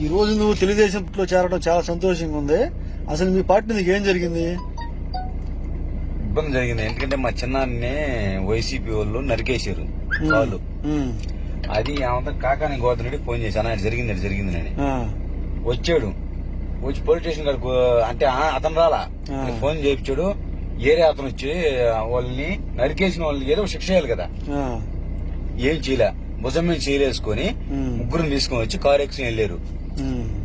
ఈ రోజు నువ్వు తెలుగుదేశంలో చేరడం చాలా సంతోషంగా ఉంది. అసలు మీ పార్టీ నీకు ఏం జరిగింది? ఇబ్బంది జరిగింది. ఎందుకంటే మా చిన్నాన్ని వైసీపీ వాళ్ళు నరికేశారు. ఉమ్, అది ఆమెతో కాకాని రెడ్డి ఫోన్ చేశాను. ఆయన జరిగింది అది జరిగింది ఆ, వచ్చాడు. వచ్చి పోలీస్ స్టేషన్ కాడికి అంటే అతను రాలా. ఫోన్ చేయించాడు. ఏరే అతను వచ్చి వాళ్ళని నరికేసిన వాళ్ళకి ఏదో శిక్ష చేయాలి కదా. ఏం చేయలే. భుజం మీద చేయలేసుకొని ముగ్గురు తీసుకొని వచ్చి కారు ఎక్కి వెళ్ళారు.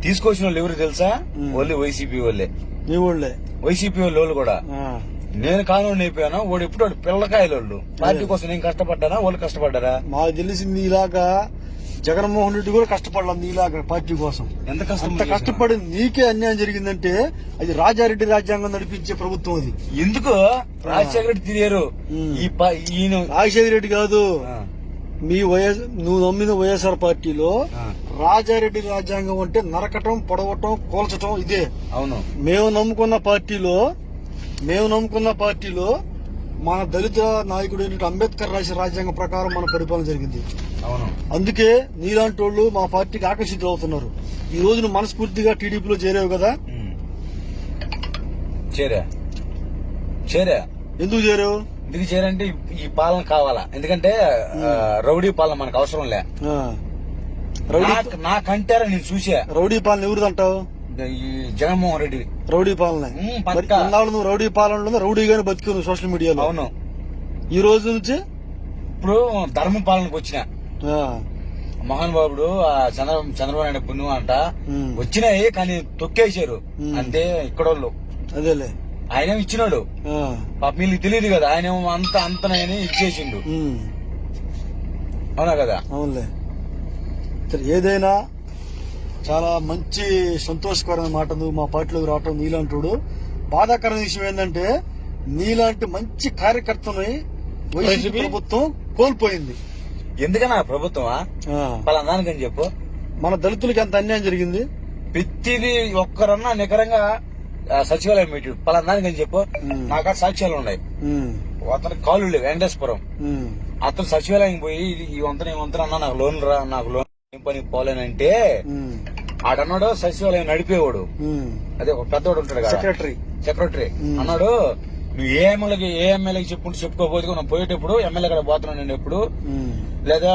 తీసుకొచ్చిన వాళ్ళు ఎవరు తెలుసా. వాళ్ళు వైసీపీ వాళ్ళే నీ ఊళ్ళే వైసీపీ వాళ్ళు వాళ్ళు కూడా. నేను కానూని అయిపోయాను? వాడు ఎప్పుడు వాడు పిల్లకాయలు వాళ్ళు. పార్టీ కోసం నేను కష్టపడ్డానా? వాళ్ళు కష్టపడ్డారా? మాకు తెలిసింది ఇలాగా జగన్మోహన్ రెడ్డి కూడా కష్టపడాలి నీలాగా పార్టీ కోసం. ఎంత కష్టం అంత కష్టపడి నీకే అన్యాయం జరిగిందంటే అది రాజారెడ్డి రాజ్యాంగం నడిపించే ప్రభుత్వం అది. ఎందుకు? రాజశేఖర రెడ్డి తిరిగారు. ఈ ఈయన రాజశేఖర రెడ్డి కాదు. మీ వైఎస్ నువ్వు నమ్మిన వైఎస్ఆర్ పార్టీలో రాజారెడ్డి రాజ్యాంగం అంటే నరకటం పొడవటం కూల్చటం ఇదే. అవును. మేము నమ్ముకున్న పార్టీలో మేము నమ్ముకున్న పార్టీలో మన దళిత నాయకుడు అంబేద్కర్ రాసిన రాజ్యాంగం ప్రకారం మన పరిపాలన జరిగింది. అవును. అందుకే నీలాంటి వాళ్ళు మా పార్టీకి ఆకర్షితులు అవుతున్నారు. ఈ రోజు నువ్వు మనస్ఫూర్తిగా టీడీపీలో చేరావు కదా. చేరా. చేరా. ఎందుకు చేరావు? ఎందుకు చేరంటే ఈ- పాలన కావాలా? ఎందుకంటే రౌడీ పాలన మనకు అవసరం లే. నాకంటారా నేను చూసా? రౌడీ పాలన ఎవరిది అంటావు ఈ జగన్మోహన్ రెడ్డి. రౌడీ పాలన. నువ్వు రౌడీ పాలనలో రౌడీగానే బతికి సోషల్ మీడియాలో. అవును. ఈ రోజు నుంచి? ఇప్పుడు ధర్మ పాలనకు వచ్చిన. మోహన్ బాబుడు ఆ చంద్ర చంద్రబాబు నాయుడు పుణ్యం అంట. వచ్చినాయి కానీ తొక్కేశారు. ఉమ్. అంతే ఇక్కడోళ్ళు. అదేలే. ఆయన ఇచ్చినాడు. పాప వీళ్ళకి తెలియదు కదా ఆయన అంత అంతనని ఇచ్చేసిండు అవునా కదా? అవునులే. సరే ఏదైనా చాలా మంచి సంతోషకరమైన మాట నువ్వు మా పార్టీలోకి రావటం నీలాంటోడు. బాధాకరమైన విషయం ఏంటంటే నీలాంటి మంచి కార్యకర్తని వైసీపీ? ప్రభుత్వం కోల్పోయింది. ఎందుకన్నా ప్రభుత్వమా? ఆ, పలానానికని చెప్పు. మన దళితులకి ఎంత అన్యాయం జరిగింది. ప్రతిది ఒక్కరన్నా నికరంగా సచివాలయం పెట్టాడు పలానానికని చెప్పు. ఉమ్. నాకు సాక్ష్యాలు ఉన్నాయి. అతను కాలు లేవు. వెంకటేశ్వరం. అతను సచివాలయం పోయి ఈ వంతన ఈ వంతన అన్నా నాకు లోన్ రా నాకు లోన్ ఏం పని పోలేనంటే ఆడన్నాడు సచివాలయం నడిపేవాడు. అదే ఒక పెద్దవాడు ఉంటాడు కదా. సెక్రటరీ. సెక్రటరీ. అన్నాడు నువ్వు ఏ ఎమ్మెల్యేకి ఏ ఎమ్మెల్యేకి చెప్పుకుంటూ చెప్పుకోకపోతే మనం పోయేటప్పుడు ఎమ్మెల్యే కాడ పోతున్నాను నేను ఎప్పుడు? లేదా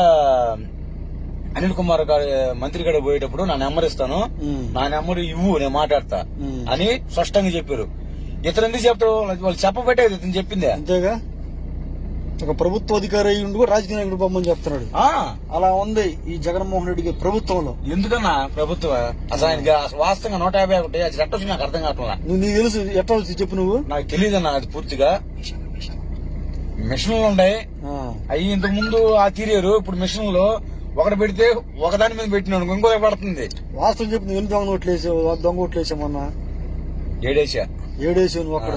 అనిల్ కుమార్ గారి మంత్రి కాడ పోయేటప్పుడు నా నెంబర్ ఇస్తాను. నా నెంబర్ ఇవ్వు నేను మాట్లాడతా. అని స్పష్టంగా చెప్పారు. ఇతను ఎందుకు చెప్తారు వాళ్ళు చెప్పబట్టేది ఇతను చెప్పిందే. అంతేగా? ఒక ప్రభుత్వ అధికారి అయి ఉండి కూడా రాజకీయ నాయకుడు బొమ్మని చెప్తున్నాడు. అలా ఉంది ఈ జగన్మోహన్ రెడ్డి ప్రభుత్వంలో. ఎందుకన్నా ప్రభుత్వం అసలు ఆయనకి అసలు వాస్తవంగా నూట యాభై ఒకటి అది చట్టం నాకు అర్థం కావట్లా నువ్వు నీకు తెలుసు వచ్చి చెప్పు నువ్వు. నాకు తెలియదన్నా అది పూర్తిగా. మిషన్లు ఉన్నాయి. అవి ఇంతకు ముందు ఆ తీరారు ఇప్పుడు మిషన్లు. ఒకటి పెడితే ఒకదాని మీద పెట్టినాడు ఇంకో పడుతుంది. వాస్తవం చెప్పి నువ్వు ఎన్ని దొంగ నోట్లు వేసావు? దొంగ ఓట్లు వేసామన్నా ఏడేసా? ఏడేసావు నువ్వు అక్కడ.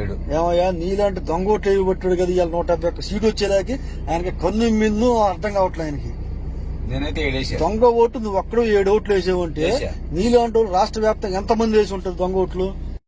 ఏడు. ఏమయ్యా నీలాంటి దొంగ ఓట్లు వేయబట్టాడు కదా ఇవాళ నూట యాభై ఒక్క సీట్ వచ్చేదాకి ఆయనకి కన్ను మిన్ను అర్థం కావట్లే ఆయనకి. నేనైతే ఏడేసా. దొంగ ఓటు నువ్వు ఒక్కడు ఏడు ఓట్లు వేసావు అంటే. నీలాంటి రాష్ట్ర వ్యాప్తంగా ఎంత మంది వేసి ఉంటారు దొంగ ఓట్లు?